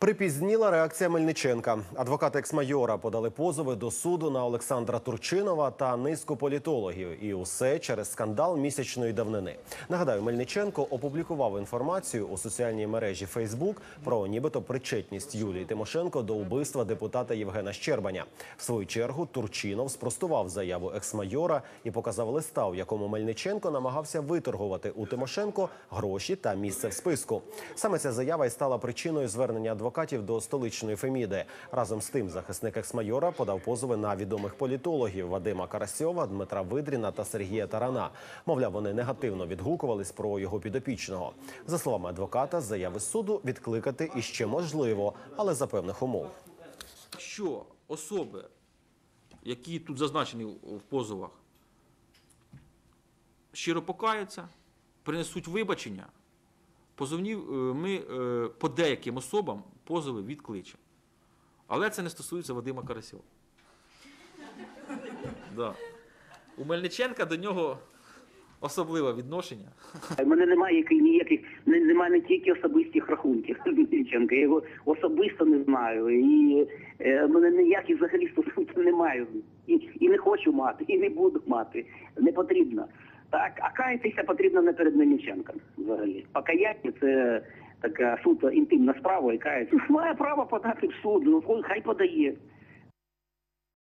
Припізніла реакція Мельниченка. Адвокати екс-майора подали позови до суду на Олександра Турчинова та низку політологів. І усе через скандал місячної давнини. Нагадаю, Мельниченко опублікував інформацію у соціальній мережі Фейсбук про нібито причетність Юлії Тимошенко до вбивства депутата Євгена Щербаня. В свою чергу Турчинов спростував заяву екс-майора і показав листа, у якому Мельниченко намагався виторгувати у Тимошенко гроші та місце в списку. Саме ця заява і стала причиною звернення адвокатів до столичної Феміди. Разом з тим, захисник екс-майора подав позови на відомих політологів Вадима Карасьова, Дмитра Видріна та Сергія Тарана. Мовляв, вони негативно відгукувались про його підопічного. За словами адвоката, заяви суду відкликати іще можливо, але за певних умов. Якщо особи, які тут зазначені в позовах, щиро покаються, принесуть вибачення, позовні, е, ми е, по деяким особам позови відкличемо. Але це не стосується Вадима Карасьова. Да. У Мельниченка до нього особливе відношення. У мене немає ніяких, немає не тільки особистих рахунків Мельниченка, я його особисто не знаю. І е, в мене ніяких взагалі стосунків немає. І, і не хочу мати, і не буду мати. Не потрібно. Так, а каятися потрібно не перед Мельниченком взагалі. Покаяння це така суто інтимна справа і кається. Має право подати в суд, ну хай подає.